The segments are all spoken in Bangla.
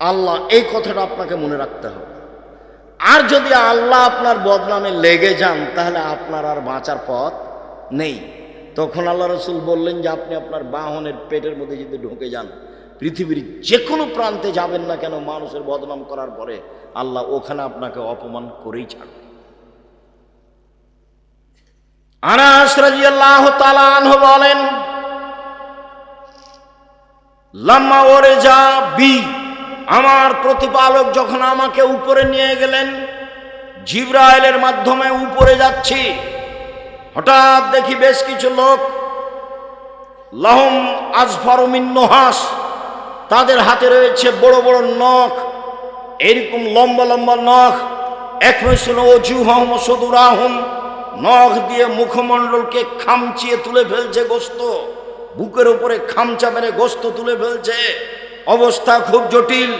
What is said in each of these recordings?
আল্লাহ, এই কথাটা আপনাকে মনে রাখতে হবে। আর যদি আল্লাহ আপনার বদনামে লেগে যান, তাহলে আপনার আর বাঁচার পথ নেই। তখন আল্লাহ রসুল বললেন যে, আপনি আপনার বাহনের পেটের মধ্যে যদি ঢুকে যান, পৃথিবীর যে কোনো প্রান্তে যাবেন না কেন, মানুষের বদনাম করার পরে আল্লাহ ওখানে আপনাকে অপমান করেই ছাড়বে। বলেন, লাম্মা ওরে যা বি আমার প্রতিপালক যখন আমাকে উপরে নিয়ে গেলেন, জিব্রাইলের মাধ্যমে উপরে যাচ্ছি। হঠাৎ দেখি বেশ কিছু লোক, লহম আজফারুমিন নোহাস, তাদের হাতে রয়েছে বড় বড় নখ, এরকম লম্বা লম্বা নখ, এক অজুহম সদুরাহম, নখ দিয়ে মুখমণ্ডলকে খামচিয়ে তুলে ফেলছে গোস্ত, বুকের উপরে খামচা মেরে গোস্ত তুলে ফেলছে। অবস্থা খুব জটিল।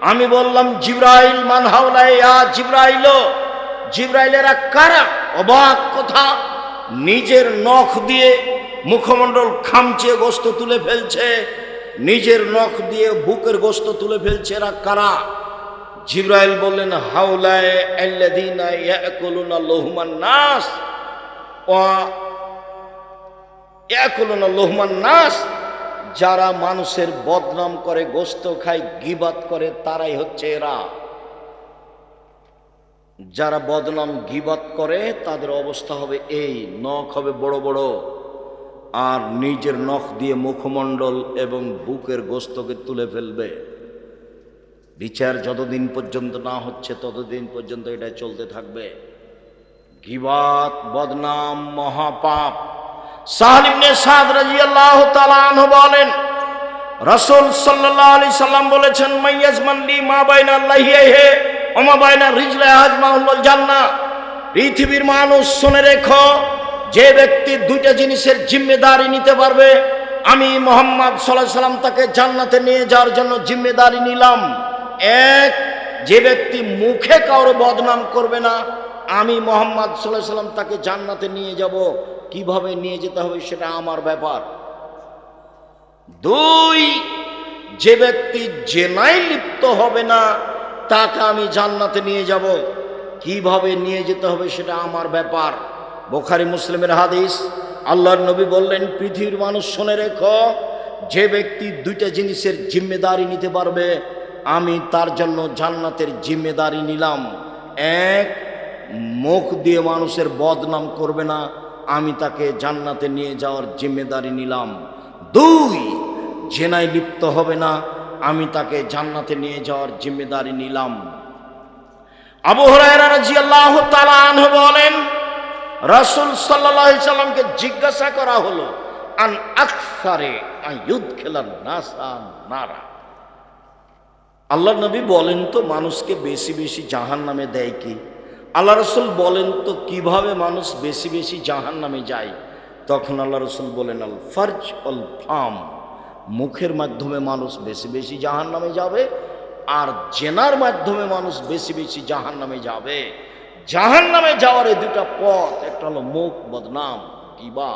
আমি বললাম, জিব্রাইল, মান হাওলাইয়া জিব্রাইল, জিব্রাইলেরা কারা? অবাক কথা, নিজের নখ দিয়ে মুখমণ্ডল খামচিয়ে গোস্ত তুলে ফেলছে, নিজের নখ দিয়ে বুকের গোস্ত তুলে ফেলছে, এরা কারা? জিব্রাইল বললেন, হাওলায় লহুমান নাস। লহুমান নাস? যারা মানুষের বদনাম করে, গোস্ত খায় গিবাত করে, তারাই হচ্ছে এরা। যারা বদনাম গিবাত করে, তাদের অবস্থা হবে এই, নখ হবে বড় বড়। আর নিজের নখ দিয়ে মুখমণ্ডল এবং বুকের গোস্তকে তুলে ফেলবে। বিচার যতদিন পর্যন্ত না হচ্ছে, ততদিন পর্যন্ত এটা চলতে থাকবে। গিবাত বদনাম, মহাপাপ সাহালিমনে সাদ রাজিয়াল্লাহ তালান বলেন মা হে জান্না পৃথিবীর মানুষ শুনে রেখো, যে ব্যক্তি দুইটা জিনিসের জিম্মেদারি নিতে পারবে, আমি মোহাম্মদ সাল্লাম তাকে জান্নাতে নিয়ে যাওয়ার জন্য জিম্মেদারি নিলাম। এক, যে ব্যক্তি মুখে কারও বদনাম করবে না, আমি মোহাম্মদ সাল্লাহ সাল্লাম তাকে জান্নাতে নিয়ে যাব। কীভাবে নিয়ে যেতে হবে সেটা আমার ব্যাপার। দুই, যে ব্যক্তি জেনায় লিপ্ত হবে না, তাকে আমি জান্নাতে নিয়ে যাব। কীভাবে নিয়ে যেতে হবে সেটা আমার ব্যাপার। বোখারি মুসলিমের হাদিস, আল্লাহর নবী বললেন, পৃথিবীর মানুষ শুনে রেখ, যে ব্যক্তি দুইটা জিনিসের জিম্মেদারি নিতে পারবে, আমি তার জন্য জান্নাতের জিম্মেদারি নিলাম। এক, মুখ দিয়ে মানুষের বদনাম করবে না। আমি তাকে জান্নাতে নিয়ে যাওয়ার জিম্মেদারি নিলাম। দুই, জেনায় লিপ্ত হবে না, আমি তাকে জান্নাতে নিয়ে যাওয়ার জিম্মেদারি নিলাম। আবু হরায়রা রাদিয়াল্লাহু বলেন, রাসূল সাল্লামকে জিজ্ঞাসা করা হলো, আন আল্লাহ নবী বলেন তো, মানুষকে বেশি বেশি জাহান নামে দেয় কি? আল্লাহ রসুল বলেন তো কীভাবে মানুষ বেশি বেশি জাহান নামে যায়? তখন আল্লাহ রসুল বলেন, আল ফার্জ অল ফাম। মুখের মাধ্যমে মানুষ বেশি বেশি জাহান নামে যাবে আর জেনার মাধ্যমে মানুষ বেশি বেশি জাহান নামে যাবে। জাহান নামে যাওয়ার এই দুটা পথ, একটা হলো মুখ বদনাম কিবা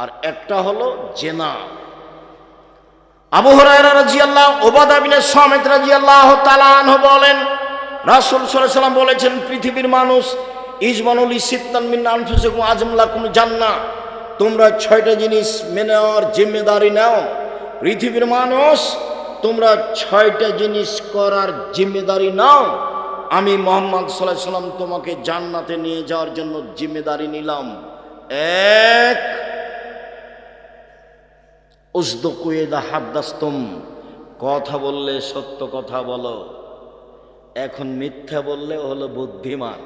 আর একটা হলো জেনা। আবু হরায়রা রাজিয়াল্লাহ ওবাদা বিন সামিত রাজিয়াল্লাহ তালান বলেন রাসূল সাল্লাম বলেছেন, পৃথিবীর মানুষ, ইজমানুল ইসিত্তান মিন আনফুসিকুম আজমলাকুম জান্নাহ। তোমরা ছয়টা জিনিস মেনে নেওয়ার জিম্মেদারি নাও। পৃথিবীর মানুষ, তোমরা ছয়টা জিনিস করার জিম্মেদারি নাও। আমি মোহাম্মদ সাল্লাহ সাল্লাম তোমাকে জান্নাতে নিয়ে যাওয়ার জন্য জিম্মেদারি নিলাম। এক উসদকুয়েদা হাদ্দাস্তম। কথা বললে সত্য কথা বলো। এখন মিথ্যা বললে ও হলো বুদ্ধিমান।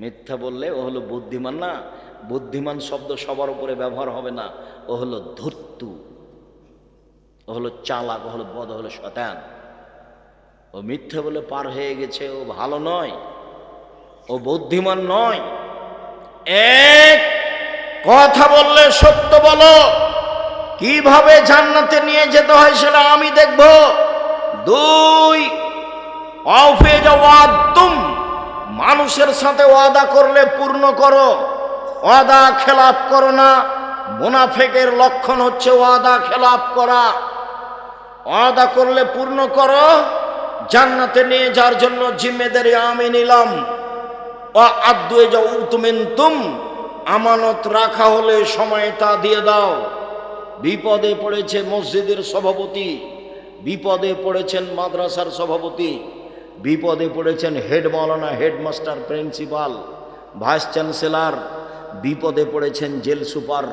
মিথ্যা বললে ও হলো বুদ্ধিমান না, বুদ্ধিমান শব্দ সবার উপরে ব্যবহার হবে না, ও হলো ধূর্তু, ও হলো চালাক, ও হলো বদ হলো শতান ও মিথ্যা বলে পার হয়ে গেছে, ও ভালো নয়, ও বুদ্ধিমান নয়। এক, কথা বললে সত্য বলো, কীভাবে জান্নাতে নিয়ে যেতে হয় সেটা আমি দেখব। দুই অফে তুম। মানুষের সাথে ওয়াদা করলে পূর্ণ করো। ওয়াদা খেলাপ করো না। মুনাফেকের লক্ষণ হচ্ছে ওয়াদা খেলাপ করা। ওয়াদা করলে পূর্ণ করো। জান্নাতে নিয়ে যাওয়ার জন্য জিম্মেদারি আমি নিলাম। ও আদুয়ে যাও তুমেন তুম। আমানত রাখা হলে সময় তা দিয়ে দাও। বিপদে পড়েছে মসজিদের সভাপতি। বিপদে পড়েছেন মাদ্রাসার সভাপতি। বিপদে পড়েছেন হেড মৌলানা হেডমাস্টার, প্রিন্সিপাল, ভাইস চ্যান্সেলার, বিপদে পড়েছেন জেল সুপার,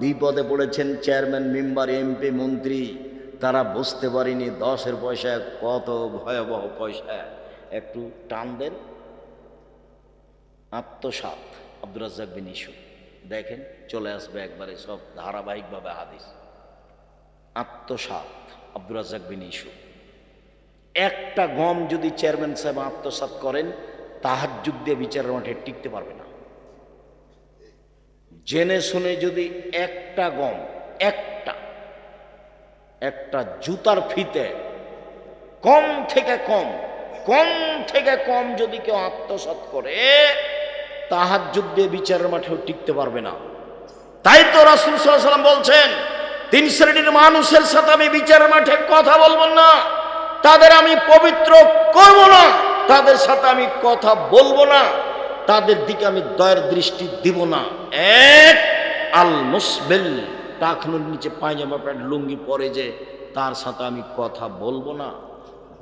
বিপদে পড়েছেন চেয়ারম্যান, মেম্বার, এমপি, মন্ত্রী, তারা বুঝতে পারেনি দশের পয়সা কত ভয়াবহ পয়সা। একটু টান দেন। আত্মসাত আব্দুর রাজ্জাক বিন ইস্যু দেখেন, চলে আসবে একবারে সব ধারাবাহিকভাবে হাদিস। আত্মসাত আব্দুর রাজ্জাক বিন ইস্যু একটা গম যদি চেয়ারম্যান সাহেব আত্মসাত করেন তাহার যুগ যুদ্ধে বিচারের মাঠে টিকতে পারবে না। জেনে শুনে যদি একটা গম, একটা একটা জুতার ফিতে, কম থেকে কম কম থেকে কম যদি কেউ আত্মসাত করে তাহার যুগ যুদ্ধে বিচারের মাঠেও টিকতে পারবে না। তাই তো রাসুল সাল্লাম বলছেন, তিন শ্রেণির মানুষের সাথে আমি বিচারের মাঠে কথা বলব না। তাদের আমি পবিত্র করব না। তাদের সাথে আমি কথা বলব না। তাদের দিকে আমি দয়ের দৃষ্টি দিব না। এক, আল মুসবেল। টাকনুর নিচে পায়জামা প্যান্ট, লুঙ্গি পরে যে তার সাথে আমি কথা বলব না।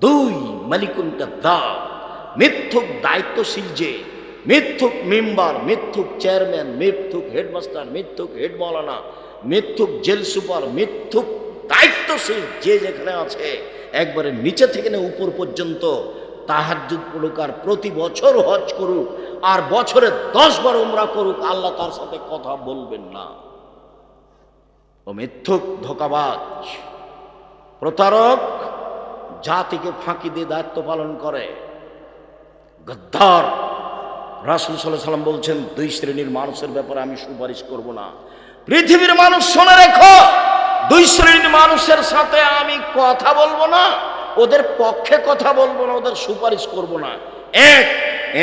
দুই মালিকুনটা দা মিথ্যুক দায়িত্বশীল যে, মিথ্যুক মেম্বার, মিথ্যুক চেয়ারম্যান, মিথ্যুক হেডমাস্টার, মিথ্যুক হেড মৌলানা মিথ্যুক জেল সুপার, মিথ্যুক দায়িত্বশীল যে যেখানে আছে। একবারে নিচে থেকে না, উপর পর্যন্ত তাহাজুদ পড়ুক আর প্রতি বছর হজ করুক আর বছরে দশ বার উমরা করুক, আল্লাহ তার সাথে কথা বলবেন না। ও মিথ্যুক, ধোকাবাজ, প্রতারক, জাতিকে ফাঁকি দিয়ে দায়িত্ব পালন করে। গদ্দার, রাসুল সাল্লাহ সাল্লাম বলছেন, দুই শ্রেণির মানুষের ব্যাপারে আমি সুপারিশ করব না। পৃথিবীর মানুষ শোনা রেখো। দুই শ্রেণির মানুষের সাথে আমি কথা বলব না, ওদের পক্ষে কথা বলব না, ওদের সুপারিশ করব না। এক,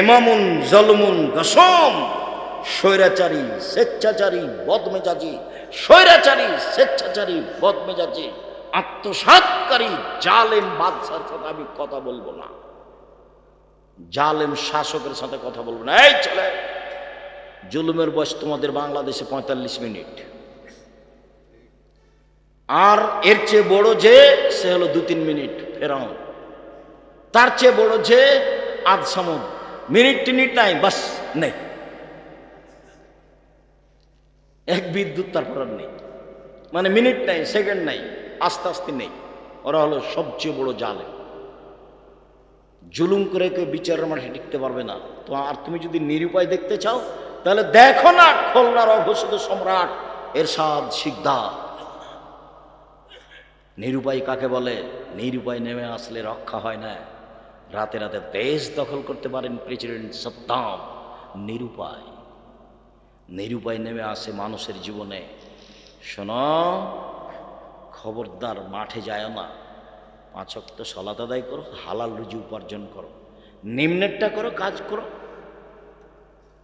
এমামুন জলমুন গসম স্বৈরাচারী, স্বেচ্ছাচারী, বদমেজাজি, স্বৈরাচারী, স্বেচ্ছাচারী, বদমেজাজি, আত্মসাতকারী, জালেম বাদশার সাথে আমি কথা বলব না। জালেম শাসকের সাথে কথা বলব না। এই ছেলে, জুলুমের বয়স তোমাদের বাংলাদেশে পঁয়তাল্লিশ মিনিট। আর এর চেয়ে বড় যে, সে হলো দু তিন মিনিট ফেরাও তার চেয়ে বড় যে, আধ সামদ মিনিট টিনিট নাই, বাস নেই এক বিদ্যুৎ তারপর আর নেই। মানে মিনিট নাই, সেকেন্ড নাই, আস্তে আস্তে নেই। ওরা হলো সবচেয়ে বড় জালে জুলুম করে কেউ বিচারের মাঠে টিকতে পারবে না। তো আর তুমি যদি নিরুপায় দেখতে চাও, তাহলে দেখো না খুলনার অঘোষিত সম্রাট এরশাদ শিকদার। নিরুপায় কাকে বলে? নিরুপায় নেমে আসলে রক্ষা হয় না। রাতে রাতে দেশ দখল করতে পারেন প্রেসিডেন্ট সত্তাম নিরুপায়। নিরুপায় নেমে আসে মানুষের জীবনে। শোনো, খবরদার মাঠে যায় না। পাঁচক তো সলাত আদায় করো, হালাল রুজি উপার্জন করো। নিম্নেরটা করো, কাজ করো।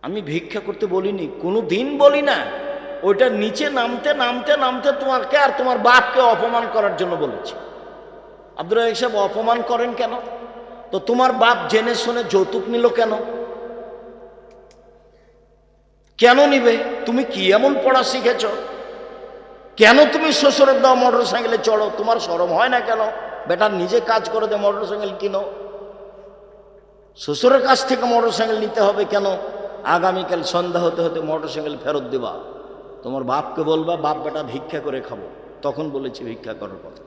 আমি ভিক্ষা করতে বলিনি কোনো দিন বলি না। ওইটা নিচে নামতে নামতে নামতে তোমাকে আর তোমার বাপকে অপমান করার জন্য বলেছি। আব্দুল রাজাক সাহেব, অপমান করেন কেন? তো তোমার বাপ জেনে শুনে যৌতুক নিল কেন? কেন নিবে? তুমি কি এমন পড়া শিখেছ? কেন তুমি শ্বশুরের দাও মোটর সাইকেলে চড়ো? তোমার সরম হয় না কেন? বেটা, নিজে কাজ করে দে মোটর সাইকেল কিনো। শ্বশুরের কাছ থেকে মোটর সাইকেল নিতে হবে কেন? আগামীকাল সন্ধ্যা হতে হতে মোটর সাইকেল ফেরত দেবা। তোমার বাপকে বলবা, বাপ, বেটা, ভিক্ষা করে খাব। তখন বলেছি, ভিক্ষা করার কথা।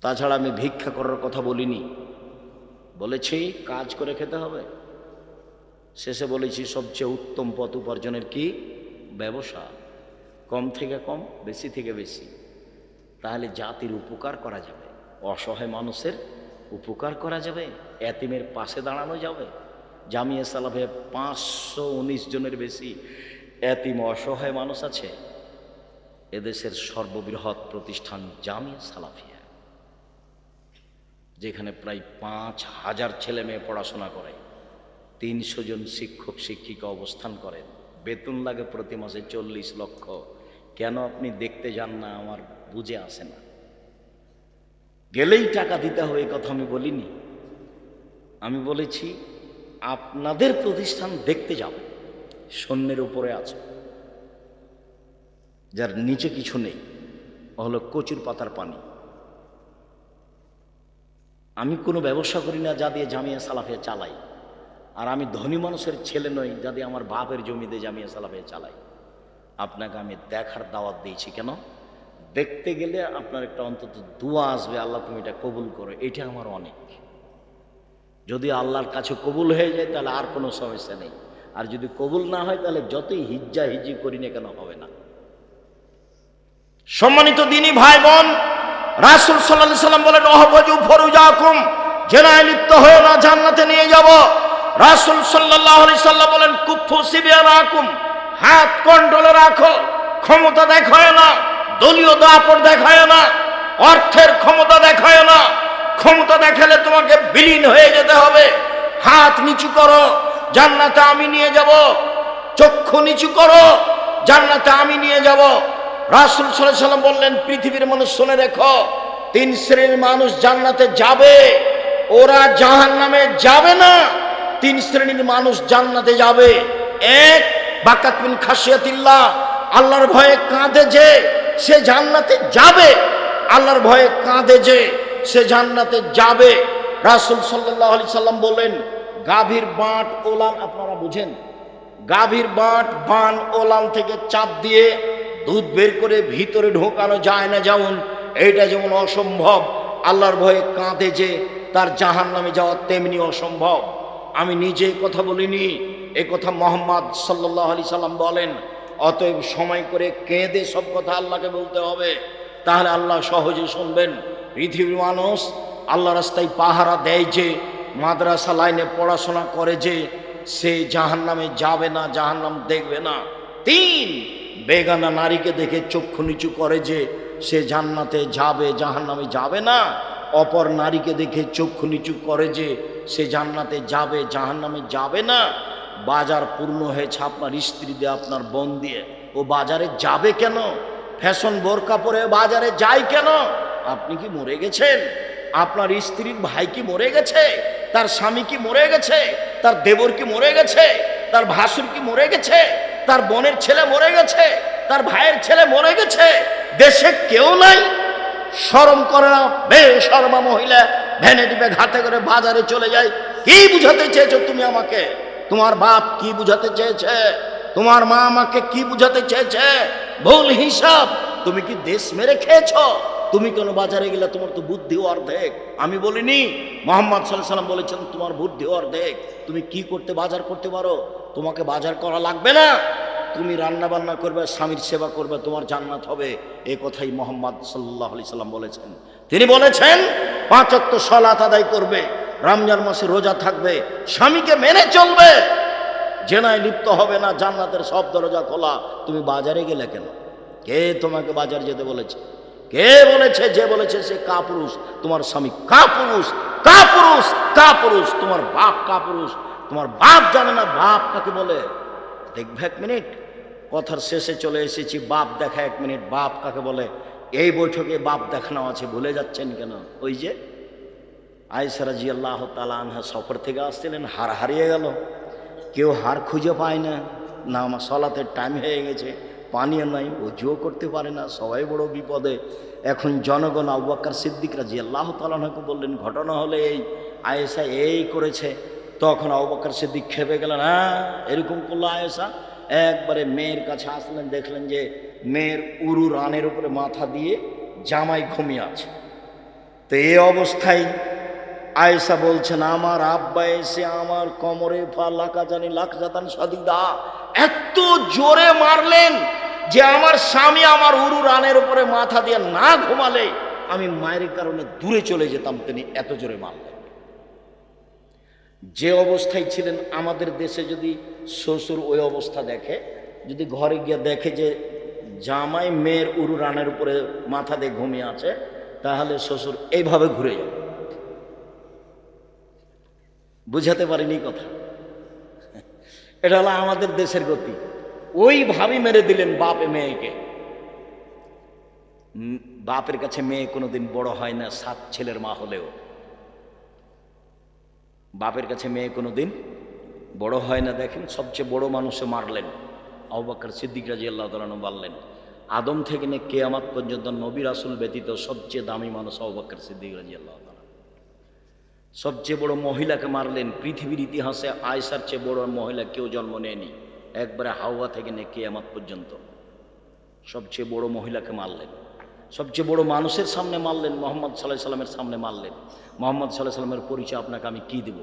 তাছাড়া আমি ভিক্ষা করার কথা বলিনি। বলেছি, কাজ করে খেতে হবে। শেষে বলেছি, সবচেয়ে উত্তম পথ উপার্জনের কি? ব্যবসা। কম থেকে কম, বেশি থেকে বেশি। তাহলে জাতির উপকার করা যাবে। অসহায় মানুষের উপকার করা যাবে। এতিমের পাশে দাঁড়ানো যাবে। জামিয়া সালাফে পাঁচশো উনিশ জনের বেশি এতিম অসহায় মানুষ আছে। এদেশের সর্ববৃহৎ প্রতিষ্ঠান জামিয়া সালাফিয়া, যেখানে প্রায় পাঁচ হাজার ছেলে মেয়ে পড়াশোনা করে, তিনশো জন শিক্ষক, শিক্ষিকা অবস্থান করেন বেতন লাগে প্রতি মাসে চল্লিশ লক্ষ। কেন আপনি দেখতে যান না? আমার বুঝে আসে না। গেলেই টাকা দিতে হবে কথা আমি বলিনি। আমি বলেছি, আপনাদের প্রতিষ্ঠান দেখতে যাব। সৈন্যের উপরে আছে। যার নিচে কিছু নেই হলো কচুর পাতার পানি। আমি কোনো ব্যবসা করি না যা দিয়ে জামিয়া সালাফিয়া চালাই। আর আমি ধনী মানুষের ছেলে নই যা দিয়ে আমার বাপের জমিতে জামিয়া সালাফিয়া চালাই। আপনাকে আমি দেখার দাওয়াত দিয়েছি কেন? দেখতে গেলে আপনার একটা অন্তত দোয়া আসবে, আল্লাহ তুমি এটা কবুল করো, এটা আমার অনেক। যদি আল্লাহর কাছে কবুল হয়ে যায় তাহলে আর কোনো সমস্যা নেই। আর যদি কবুল না হয়, তাহলে যতই হিজ্জা হিজি করি না কেন হবে না? সম্মানিত দিনী ভাই বোন, রাসুল সাল্লাহ সাল্লাম বলেন, অহবজু ফরুজাকুম, জেনায় লিপ্ত হয়ে না, জান্নাতে নিয়ে যাব। রাসুল সাল্লাহ আলি সাল্লাম বলেন কুফু সিবিয়া রাখুম হাত কন্ট্রোলে রাখো, ক্ষমতা দেখায় না, দলীয় দাপট দেখায় না, অর্থের ক্ষমতা দেখায় না, ক্ষমতা দেখালে তোমাকে বিলীন হয়ে যেতে হবে, হাত নিচু করো জান্নাতে আমি নিয়ে যাব। চক্ষু নিচু করো, জান্নাতে আমি নিয়ে যাব। রাসুল সাল্লাম বললেন, পৃথিবীর মানুষ শুনে রেখো, তিন শ্রেণির মানুষ জান্নাতে যাবে, ওরা জাহান নামে যাবে না। তিন শ্রেণির মানুষ জান্নাতে যাবে। এক, বাকাত বিন খাসিয়াতিল্লাহ আল্লাহর ভয়ে কাঁদে যে, সে জান্নাতে যাবে। আল্লাহর ভয়ে কাঁদে যে, সে জান্নাতে যাবে। রাসুল সাল্লাহ আলি সাল্লাম বললেন গাভীর বাঁট ওলান, আপনারা বুঝেন। গাভীর বাঁট, বান ওলান থেকে চাপ দিয়ে দুধ বের করে ভিতরে ঢোকানো যায় না যেমন, এইটা যেমন অসম্ভব। আল্লাহর ভয়ে কাঁদে যে তার জাহান নামে যাওয়া তেমনি অসম্ভব। আমি নিজে কথা বলিনি, এ কথা মোহাম্মদ সাল্লাহ আলি সাল্লাম বলেন। অতএব সময় করে কেঁদে সব কথা আল্লাহকে বলতে হবে। তাহলে আল্লাহ সহজে শুনবেন। পৃথিবীর মানুষ আল্লাহ রাস্তায় পাহারা দেয় যে মাদ্রাসা লাইনে পড়াশোনা করে যে সে জাহান নামে যাবে না জাহান নাম দেখবে না। তিন, বেগানা নারীকে দেখে চক্ষু নিচু করে যে সে জান্নাতে যাবে জাহান নামে যাবে না। অপর নারীকে দেখে চক্ষু নিচু করে যে সে জান্নাতে যাবে জাহান নামে যাবে না। বাজার পূর্ণ হয়েছে আপনার স্ত্রী দিয়ে, আপনার বোন দিয়ে। ও বাজারে যাবে কেন? ফ্যাশন বোরকা পরে বাজারে যায় কেন? আপনি কি মরে গেছেন? আপনার স্ত্রীর ভাই কি মরে গেছে? তার স্বামী কি মরে গেছে? তার দেবর কি মরে গেছে? তার ভাসুর কি মরে গেছে? তার বোনের ছেলে মরে গেছে? তার ভাইয়ের ছেলে মরে গেছে? দেশে কেউ নাই। শরম করে না। বেশর্মা মহিলা ভ্যানে টিপে ঘাটে করে বাজারে চলে যায়। কি বুঝাতে চেয়েছো তুমি আমাকে? তোমার বাপ কি বুঝাতে চেয়েছে? তোমার মা আমাকে কি বুঝাতে চেয়েছে? ভুল হিসাব। তুমি কি দেশ মেরে খেয়েছো? তুমি কেন বাজারে গেলে তোমার তো বুদ্ধি অর্ধেক? আমি বলিনি। মোহাম্মদ সাল্লাম বলেছেন, তোমার বুদ্ধি অর্ধেক। তুমি কি করতে, বাজার করতে পারো? তোমাকে বাজার করা লাগবে না। তুমি রান্না বান্না করবে, স্বামীর সেবা করবে, তোমার জান্নাত হবে। এ কথাই মোহাম্মদ সাল্লাহ আলি সাল্লাম বলেছেন। তিনি বলেছেন পাঁচত্ব সলাত আদায় করবে, রমজান মাসে রোজা থাকবে, স্বামীকে মেনে চলবে। জেনায় লিপ্ত হবে না, জান্নাতের সব দরজা খোলা। তুমি বাজারে গেলে কেন? কে তোমাকে বাজার যেতে বলেছে? কে বলেছে, যে বলেছে সে কাপুরুষ, তোমার স্বামী কাপুরুষ কাপুরুষ কাপুরুষ, তোমার বাপ কাপুরুষ, তোমার বাপ জানে না, বাপ কাকে বলে? দেখবে এক মিনিট, কথার শেষে চলে এসেছি, বাপ দেখা এক মিনিট, বাপ কাকে বলে? এই বৈঠকে বাপ দেখানো আছে, ভুলে যাচ্ছেন কেন? ওই যে আয়সারা জি আল্লাহ তালানহা সফর থেকে আসছিলেন, হার হারিয়ে গেল। কেউ হার খুঁজে পায় না। না, আমার সলাতের টাইম হয়ে গেছে। পানীয় নাই, ও অজুও করতে পারে না, সবাই বড় বিপদে। এখন জনগণ আব্বাক্কার সিদ্দিকরা জি আল্লাহ তালানহাকে বললেন, ঘটনা হলে এই আয়েসা এই করেছে। তখন আব্বাক্কার সিদ্দিক খেপে গেলেন হ্যাঁ এরকম করল আয়েসা একবারে মেয়ের কাছে আসলেন, দেখলেন যে মেয়ের উরু রানের উপরে মাথা দিয়ে জামাই ঘুমিয়ে আছে। তো এই অবস্থায় আয়েশা বলছেন, আমার আব্বা এসে আমার কোমরে ফা লাকা জানি লাখ জাতান সাদিদা, এত জোরে মারলেন যে আমার স্বামী আমার উরু রানের উপরে মাথা দিয়ে না ঘুমালে, আমি মায়ের কারণে দূরে চলে যেতাম, তিনি এত জোরে মারলেন। যে অবস্থায় ছিলেন আমাদের দেশে যদি শ্বশুর ওই অবস্থা দেখে, যদি ঘরে গিয়ে দেখে যে জামাই মেয়ের উরু রানের উপরে মাথা দিয়ে ঘুমিয়ে আছে, তাহলে শ্বশুর এইভাবে ঘুরে যাবে। বুঝাতে পারিনি কথা। এটা হলো আমাদের দেশের গতি। ওই ভাবি মেরে দিলেন বাপে মেয়েকে। বাপের কাছে মেয়ে কোনোদিন বড় হয় না, সাত ছেলের মা হলেও। বাপের কাছে মেয়ে কোনোদিন বড় হয় না, দেখেন সবচেয়ে বড় মানুষে মারলেন। আবাক্কর সিদ্দিক রাজি আল্লাহ তালন বললেন, আদম থেকে নিয়ে কেয়ামাত পর্যন্ত নবী রাসুল ব্যতীত সবচেয়ে দামি মানুষ আবাক্কর সিদ্দিক রাজি আল্লাহ সবচেয়ে বড় মহিলাকে মারলেন। পৃথিবীর ইতিহাসে আয়সার চেয়ে বড় মহিলা কেউ জন্ম নেয়নি। একবারে হাওয়া থেকে নিয়ে কেয়ামাত পর্যন্ত। সবচেয়ে বড় মহিলাকে মারলেন। সবচেয়ে বড় মানুষের সামনে মারলেন, মোহাম্মদ সাল্লাহ সাল্লামের সামনে মারলেন। মোহাম্মদ সাল্লাহ সাল্লামের পরিচয় আপনাকে আমি কি দেব?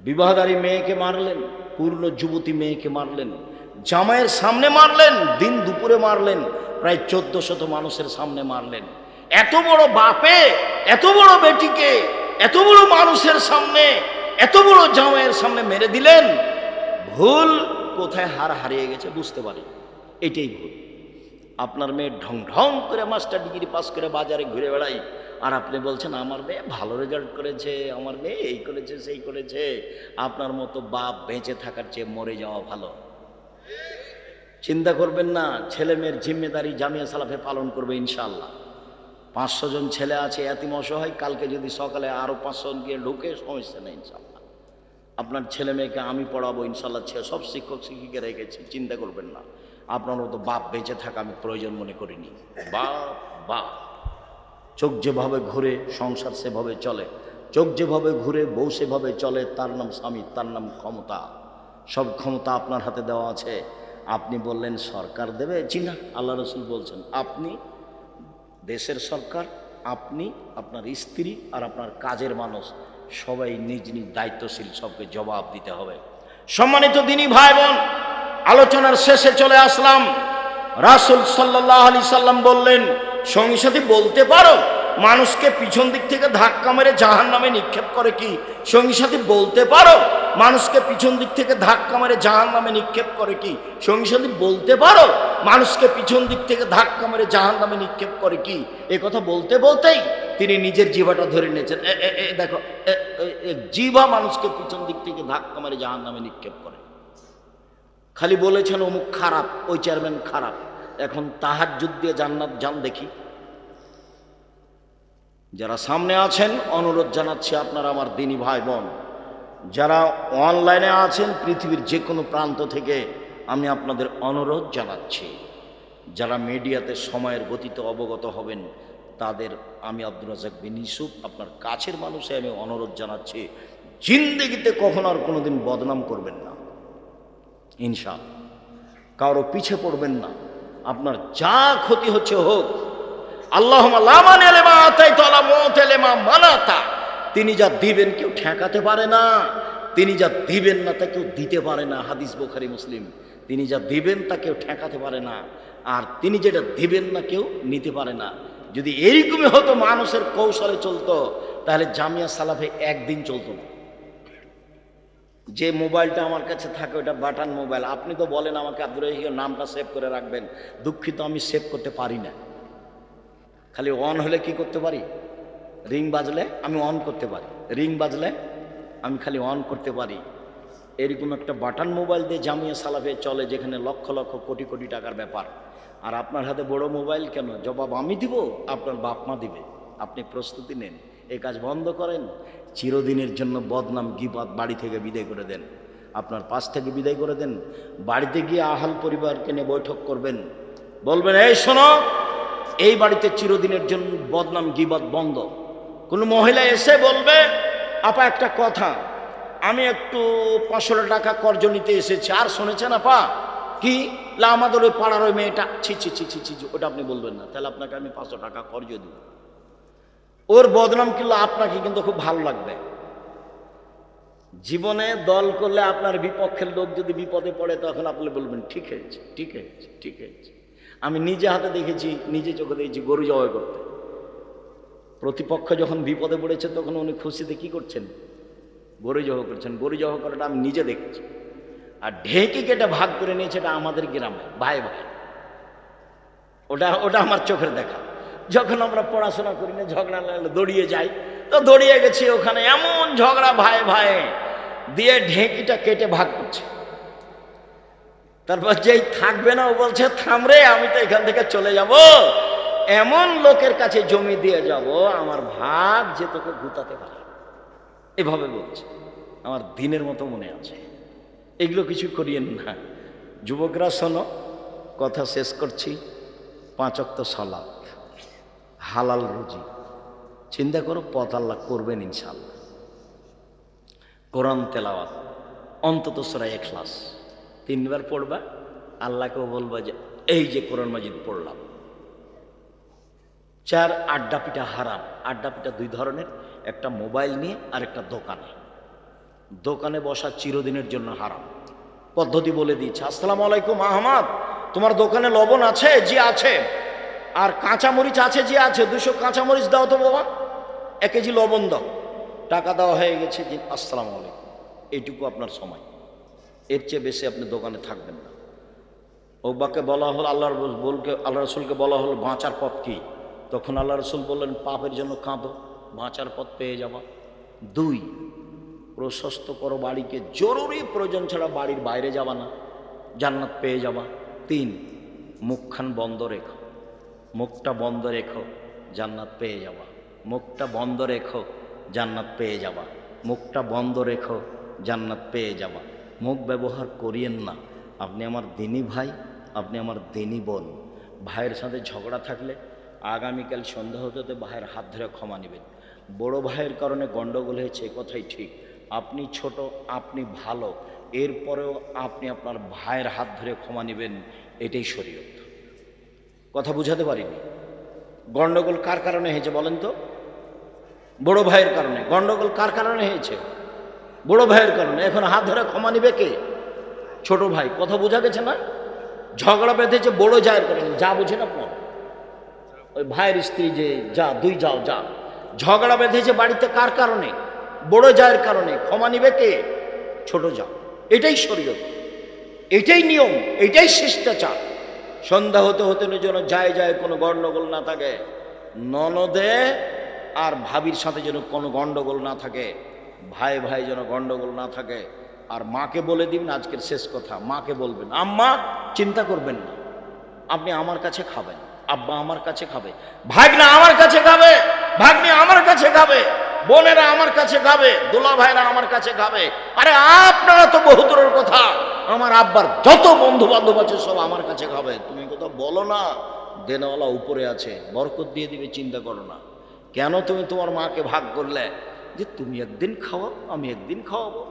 বিবাহদারী মেয়েকে মারলেন, পূর্ণ যুবতী মেয়েকে মারলেন, জামাইয়ের সামনে মারলেন, দিন দুপুরে মারলেন, প্রায় চোদ্দ শত মানুষের সামনে মারলেন। এত বড় বাপে, এত বড় বেটিকে, এত বড় মানুষের সামনে, এত বড় জামাইয়ের সামনে মেরে দিলেন। ভুল কোথায় হার হারিয়ে গেছে বুঝতে পারি। এটাই ভুল। আপনার মেয়ে ঢং ঢং করে মাস্টার ডিগ্রি পাস করে বাজারে ঘুরে বেড়াই আর আপনি বলছেন, আমার মেয়ে ভালো রেজাল্ট করেছে, আমার মেয়ে এই করেছে, সেই করেছে। আপনার মতো বাপ বেঁচে থাকার চেয়ে মরে যাওয়া ভালো। চিন্তা করবেন না, ছেলে মেয়ের জিম্মেদারি জামিয়া সালাফে পালন করবে ইনশাল্লাহ পাঁচশো জন ছেলে আছে, এতিম অসহায়, কালকে যদি সকালে আরও পাঁচশো জন গিয়ে ঢুকে, সমস্যা নেই ইনশাল্লাহ আপনার ছেলে মেয়েকে আমি পড়াবো ইনশাল্লাহ সব শিক্ষক শিক্ষিকা রেখেছি চিন্তা করবেন না। আপনার মতো বাপ বেঁচে থাকা আমি প্রয়োজন মনে করিনি। বাপ বাপ। চোখ যেভাবে ঘুরে সংসার সেভাবে চলে চোখ যেভাবে ঘুরে বউ সেভাবে চলে তার নাম স্বামী তার নাম ক্ষমতা। সব ক্ষমতা আপনার হাতে দেওয়া আছে। আপনি বললেন সরকার দেবে? জি না আল্লাহ রসুল বলছেন আপনি দেশের সরকার আপনি আপনার স্ত্রী আর আপনার কাজের মানুষ। সবাই নিজ নিজ দায়িত্বশীল, সবকে জবাব দিতে হবে। সম্মানিত দিনী ভাই বোন আলোচনার শেষে চলে আসলাম। রাসুল সাল্লাহ আলি সাল্লাম বললেন, সঙ্গী সাথী বলতে পারো, মানুষকে পিছন দিক থেকে ধাক্কা মেরে জাহান নামে নিক্ষেপ করে কি? সঙ্গী সাথী বলতে পারো, মানুষকে পিছন দিক থেকে ধাক্কা মেরে জাহান নামে নিক্ষেপ করে কি? সঙ্গী সাথী বলতে পারো, মানুষকে পিছন দিক থেকে ধাক্কা মেরে জাহান নামে নিক্ষেপ করে কি? এ কথা বলতে বলতেই তিনি নিজের জিভাটা ধরে নিয়েছেন। দেখো জিভা মানুষকে পিছন দিক থেকে ধাক্কা মেরে জাহান নামে নিক্ষেপ করে। খালি বলেছেন, অমুক খারাপ, ওই চেয়ারম্যান খারাপ। এখন তাহার দিয়ে জান্নাত যান দেখি। যারা সামনে আছেন, অনুরোধ জানাচ্ছি আপনারা আমার দিনী ভাই বোন যারা অনলাইনে আছেন, পৃথিবীর যে কোনো প্রান্ত থেকে আমি আপনাদের অনুরোধ জানাচ্ছি। যারা মিডিয়াতে সময়ের গতিতে অবগত হবেন তাদের আমি আব্দুল রাজাক বিন ইউসুফ, আপনার কাছের মানুষে আমি অনুরোধ জানাচ্ছি, জিন্দেগিতে কখনো আর কোনোদিন বদনাম করবেন না। ইনশাল কারও পিছে পড়বেন না। আপনার যা ক্ষতি হচ্ছে হোক আল্লাহ মানাতা। তিনি যা দিবেন কেউ ঠেকাতে পারে না। তিনি যা দিবেন না তা কেউ দিতে পারে না। হাদিস বোখারি, মুসলিম। তিনি যা দিবেন তা কেউ ঠেকাতে পারে না। আর তিনি যেটা দিবেন না কেউ নিতে পারে না। যদি এইরকমই হতো মানুষের কৌশলে চলতো, তাহলে জামিয়া সালাফে একদিন চলতো না। যে মোবাইলটা আমার কাছে থাকে ওটা বাটান মোবাইল। আপনি তো বলেন আমাকে আব্দুর রহিমের নামটা সেভ করে রাখবেন। দুঃখিত, আমি সেভ করতে পারি না। খালি অন হলে কি করতে পারি? রিং বাজলে আমি অন করতে পারি। রিং বাজলে আমি খালি অন করতে পারি। এরকম একটা বাটান মোবাইল দিয়ে জামিয়া সালাফে চলে, যেখানে লক্ষ লক্ষ কোটি কোটি টাকার ব্যাপার। আর আপনার হাতে বড় মোবাইল কেন? জবাব আমি দিব, আপনার বাপ মা দিবে। আপনি প্রস্তুতি নেন এই কাজ বন্ধ করেন। চিরদিনের জন্য বদনাম গিবাদ বাড়ি থেকে বিদায় করে দেন। আপনার পাশ থেকে বিদায় করে দেন। বাড়িতে গিয়ে আহাল পরিবারকে নিয়ে বৈঠক করবেন। বলবেন, এই শোনো, এই বাড়িতে চিরদিনের জন্য বদনাম গিবাদ বন্ধ। কোনো মহিলা এসে বলবে, আপা, একটা কথা। আমি একটু পাঁচশো টাকা কর্জ নিতে এসেছি। আর শুনেছেন আপা? কি? লা আমাদের ওই পাড়ার ওই মেয়েটা, ছি ছি ছি ছি ছি ওটা আপনি বলবেন না। তাহলে আপনাকে আমি পাঁচশো টাকা কর্জ দিব। ওর বদনাম কিন্তু আপনাকে কিন্তু খুব ভালো লাগবে। জীবনে দল করলে আপনার বিপক্ষের লোক যদি বিপদে পড়ে, তখন আপনি বলবেন, ঠিক হয়েছে ঠিক হয়েছে ঠিক হয়েছে। আমি নিজে হাতে দেখেছি, নিজে চোখে দেখেছি, গরু জবাই করতে। প্রতিপক্ষ যখন বিপদে পড়েছে, তখন উনি খুশিতে কি করছেন? গরু জহ করছেন। গরু জহ করাটা আমি নিজে দেখছি। আর ঢেঁকি কেটে ভাগ করে নিয়েছে এটা আমাদের গ্রামে, ভাই ভাই। ওটা ওটা আমার চোখের দেখা। যখন আমরা পড়াশোনা করি না, ঝগড়া লাগলে দৌড়িয়ে যাই। তো দৌড়িয়ে গেছি ওখানে, এমন ঝগড়া ভাই ভাই, দিয়ে ঢেঁকিটা কেটে ভাগ করছে। তারপর যেই থাকবে না, ও বলছে থামরে আমি তো এখান থেকে চলে যাব। এমন লোকের কাছে জমি দিয়ে যাব, আমার ভাগ যে তোকে গুতাতে পারে। এভাবে বলছে। আমার দিনের মতো মনে আছে। এগুলো কিছু করিয়েন না। যুবকরা, শোনো, কথা শেষ করছি। পাঁচক্ত সালাদ হালাল রুজি। চিন্তা করো, পথ আল্লাহ করবেন ইনশাল্লাহ কোরআন তেলাওয়াত। অন্তত সরাই এখলাস তিনবার পড়বা, আল্লাহকেও বলবা যে, এই যে কোরআন মাজিদ পড়লাম। চার, আড্ডা পিঠা হারাম। আড্ডা পিঠা দুই ধরনের, একটা মোবাইল নিয়ে আর একটা দোকানে। দোকানে বসা চিরদিনের জন্য হারাম। পদ্ধতি বলে দিয়েছে, আসসালামু আলাইকুম আহমদ, তোমার দোকানে লবণ আছে? জি আছে। আর কাঁচামরিচ আছে? জি আছে। দুশো কাঁচামরিচ দাও তো বাবা। এক কেজি লবণ দাও। টাকা দেওয়া হয়ে গেছে জি আসসালামু আলাইকুম। এইটুকু আপনার সময়। এর চেয়ে বেশি আপনি দোকানে থাকবেন না। ওবাকে বলা হলো, আল্লাহর বলকে আল্লাহ রসুলকে বলা হলো, বাঁচার পথ কি? তখন আল্লাহ রসুল বললেন, পাপের জন্য কাঁদো, বাঁচার পথ পেয়ে যাবা। দুই প্রশস্ত করো বাড়িকে। জরুরি প্রয়োজন ছাড়া বাড়ির বাইরে যাবা না। জান্নাত পেয়ে যাবা। তিন, মুখখান বন্ধ রেখো। মুখটা বন্ধ রেখো, জান্নাত পেয়ে যাবা। মুখটা বন্ধ রেখো, জান্নাত পেয়ে যাবা। মুখটা বন্ধ রেখো, জান্নাত পেয়ে যাবা। মুখ ব্যবহার করিয়েন না। আপনি আমার দিনী ভাই, আপনি আমার দিনী বোন। ভাইয়ের সাথে ঝগড়া থাকলে আগামীকাল সন্ধ্যা হতে ভাইয়ের হাত ধরে ক্ষমা নেবেন। বড় ভাইয়ের কারণে গণ্ডগোল হয়েছে কথাই ঠিক। আপনি ছোট, আপনি ভালো, এরপরেও আপনি আপনার ভাইয়ের হাত ধরে ক্ষমা নেবেন, এটাই শরীয়ত। কথা বুঝাতে পারিনি? গণ্ডগোল কার কারণে হয়েছে বলেন তো? বড় ভাইয়ের কারণে। গণ্ডগোল কার কারণে হয়েছে? বড় ভাইয়ের কারণে। এখন হাত ধরে ক্ষমা নিবে কে? ছোট ভাই। কথা বোঝা গেছে না? ঝগড়া বেঁধেছে বড় জায়ের কারণে যা বুঝেন আপনার। ওই ভাইয়ের স্ত্রী যে, যা, দুই যাও, যা। ঝগড়া বেঁধেছে বাড়িতে কার কারণে? বড় জায়ের কারণে, ক্ষমা নিবে কে? ছোট যা। এটাই শরীয়ত। এটাই নিয়ম, এটাই শিষ্টাচার। সন্ধ্যা হতে হতে যেন যায় যায় কোনো গণ্ডগোল না থাকে, ননদে আর ভাবির সাথে যেন কোনো গণ্ডগোল না থাকে, ভাই ভাই যেন গণ্ডগোল না থাকে। আর মাকে বলে দিবেন আজকের শেষ কথা, মাকে বলবেন, আম্মা, চিন্তা করবেন না, আপনি আমার কাছে খাবেন, আব্বা আমার কাছে খাবে, ভাগনা আমার কাছে খাবে, ভাগ্নি আমার কাছে খাবে। বোনেরা আমার কাছে গাবে, দোলা ভাইরা আমার কাছে গাবে। আরে আপনারা তো বহু দূরের কথা। আমার আব্বার যত বন্ধু বান্ধব আছে সব আমার কাছে খাবে তুমি কথা বলো না, দেনওয়ালা উপরে আছে, বরকত দিয়ে দিবে, চিন্তা করো না। কেন তুমি তোমার মাকে ভাগ করলে? যে তুমি একদিন খাওয়াও, আমি একদিন খাওয়াবো।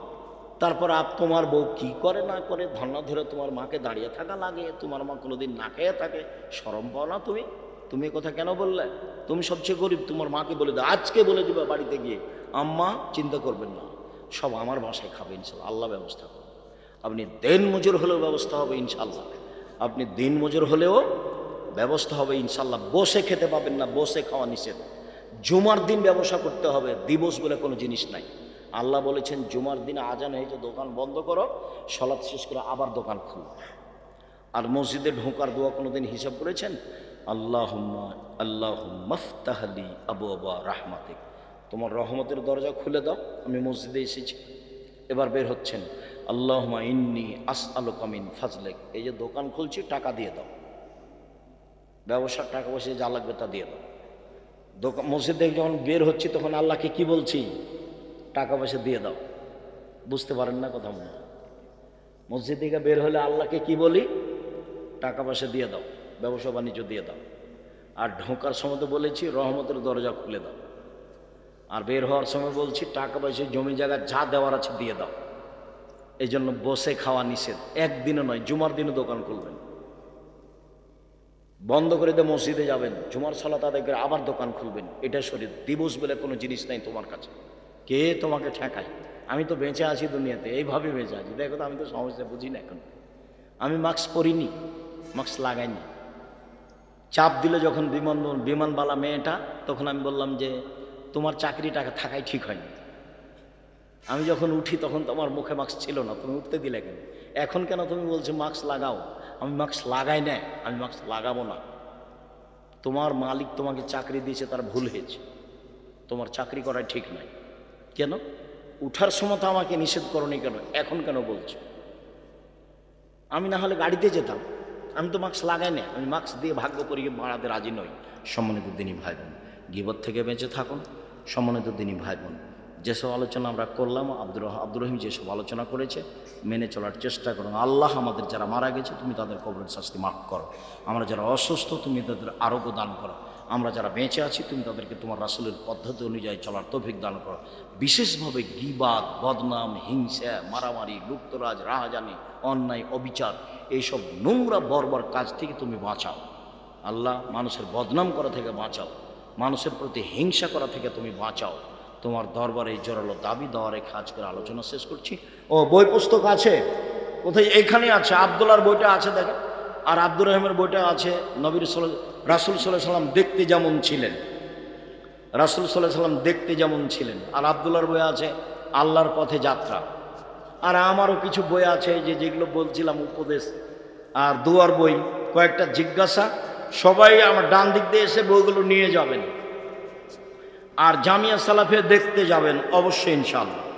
তারপর আপ, তোমার বউ কি করে না করে ধর্না ধরে তোমার মাকে দাঁড়িয়ে থাকা লাগে, তোমার মা কোনোদিন না খেয়ে থাকে সরম পাও না তুমি। তুমি কথা কেন বললে? তুমি সবচেয়ে গরিব, তোমার মাকে বলে দাও, আজকে বলে দিবা বাড়িতে গিয়ে। আম্মা, চিন্তা করবেন না, সব আমার বাসায় খাবে ইনশাল্লাহ, আল্লাহ ব্যবস্থা করবে আপনি দিন মজুর হলেও ব্যবস্থা হবে ইনশাল্লাহ। আপনি দিন মজুর হলেও ব্যবস্থা হবে ইনশাল্লাহ। বসে খেতে পাবেন না, বসে খাওয়া নিষেধ। জুমার দিন ব্যবসা করতে হবে, দিবস বলে কোনো জিনিস নাই। আল্লাহ বলেছেন, জুমার দিন আজান হয়েছে, দোকান বন্ধ করো, সলাৎ শেষ করে আবার দোকান খুলো। আর মসজিদে ঢোকার দোয়া কোনোদিন হিসাব করেছেন? আল্লাহ আবু আবা রাহমাতিক। তোমার রহমতের দরজা খুলে দাও, আমি মসজিদে এসেছি। এবার বের হচ্ছেন। আল্লাহ ইন্নি আস আলো কামিন ফাজলেক। এই যে দোকান খুলছি, টাকা দিয়ে দাও। ব্যবসার টাকা পয়সা যা লাগবে তা দিয়ে দাও। দোকান, মসজিদ যখন বের হচ্ছি, তখন আল্লাহকে কি বলছি? টাকা পয়সা দিয়ে দাও। বুঝতে পারেন না কথা মনে। মসজিদ থেকে বের হলে আল্লাহকে কি বলি? টাকা পয়সা দিয়ে দাও। ব্যবসা বাণিজ্য দিয়ে দাও। আর ঢোকার সময় তো বলেছি, রহমতের দরজা খুলে দাও। আর বের হওয়ার সময় বলছি, টাকা পয়সা, জমি জায়গা যা দেওয়ার আছে দিয়ে দাও। এই জন্য বসে খাওয়া নিষেধ। একদিনে নয়, জুমার দিনও দোকান খুলবেন। বন্ধ করে দিয়ে মসজিদে যাবেন। জুমার সালাত আদায় করে আবার দোকান খুলবেন। এটা শরীর। দিবস বলে কোনো জিনিস নাই তোমার কাছে। কে তোমাকে ঠেকায়? আমি তো বেঁচে আছি দুনিয়াতে, এইভাবে বেঁচে আছি। দেখো তো আমি তো সমস্যা বুঝি না এখন। আমি মাস্ক পরিনি, মাস্ক লাগাইনি। চাপ দিলে যখন বিমান, বিমানবালা মেয়েটা, তখন আমি বললাম যে, তোমার চাকরিটা থাকাই ঠিক হয়নি। আমি যখন উঠি, তখন তোমার মুখে মাস্ক ছিল না, তুমি উঠতে দিলে কেন? এখন কেন তুমি বলছো মাস্ক লাগাও? আমি মাস্ক লাগাই না আমি মাস্ক লাগাবো না। তোমার মালিক তোমাকে চাকরি দিয়েছে, তার ভুল হয়েছে। তোমার চাকরি করা ঠিক নয় কেন? উঠার সময় তো আমাকে নিষেধ করনি কেন? এখন কেন বলছো? আমি না হলে গাড়িতে যেতাম। আমি তো মাস্ক লাগাই না আমি মাস্ক দিয়ে ভাগ্য পরিয়ে বাড়াতে রাজি নই। সম্মানিত দিনী ভাই বোন গিবত থেকে বেঁচে থাকুন। সম্মানিত দিনী ভাই বোন যেসব আলোচনা আমরা করলাম, আব্দুর আব্দুর রহিম যেসব আলোচনা করেছে, মেনে চলার চেষ্টা করুন। আল্লাহ আমাদের যারা মারা গেছে, তুমি তাদের কবরের শাস্তি মাফ করো। আমরা যারা অসুস্থ, তুমি তাদের আরোগ্য দান করো। আমরা যারা বেঁচে আছি, তুমি তাদেরকে তোমার রাসুলের পদ্ধতি অনুযায়ী চলার তৌফিক দান করো। বিশেষভাবে গিবাদ, বদনাম, হিংসা, মারামারি লুপ্তরাজ রাহাজানি, অন্যায়, অবিচার এইসব নোংরা বর্বর কাজ থেকে তুমি বাঁচাও। আল্লাহ মানুষের বদনাম করা থেকে বাঁচাও। মানুষের প্রতি হিংসা করা থেকে তুমি বাঁচাও। তোমার দরবারে এই জোরালো দাবি দেওয়ার রেখে করে আলোচনা শেষ করছি। ও, বই পুস্তক আছে? কোথায়? এইখানে আছে। আবদুল্লার বইটা আছে দেখে আর আব্দুর রহমের বইটা আছে নবীর সাল, রাসুল সাল্লাহ সাল্লাম দেখতে যেমন ছিলেন। রাসুল সাল্লাহ সাল্লাম দেখতে যেমন ছিলেন। আর আবদুল্লার বই আছে, আল্লাহর পথে যাত্রা। আর আমারও কিছু বই আছে যে যেগুলো বলছিলাম উপদেশ আর দুয়ার বই, কয়েকটা জিজ্ঞাসা, সবাই আমার ডান দিক দিয়ে এসে বইগুলো নিয়ে যাবেন। আর জামিয়া সালাফে দেখতে যাবেন, অবশ্যই ইনশাল্লাহ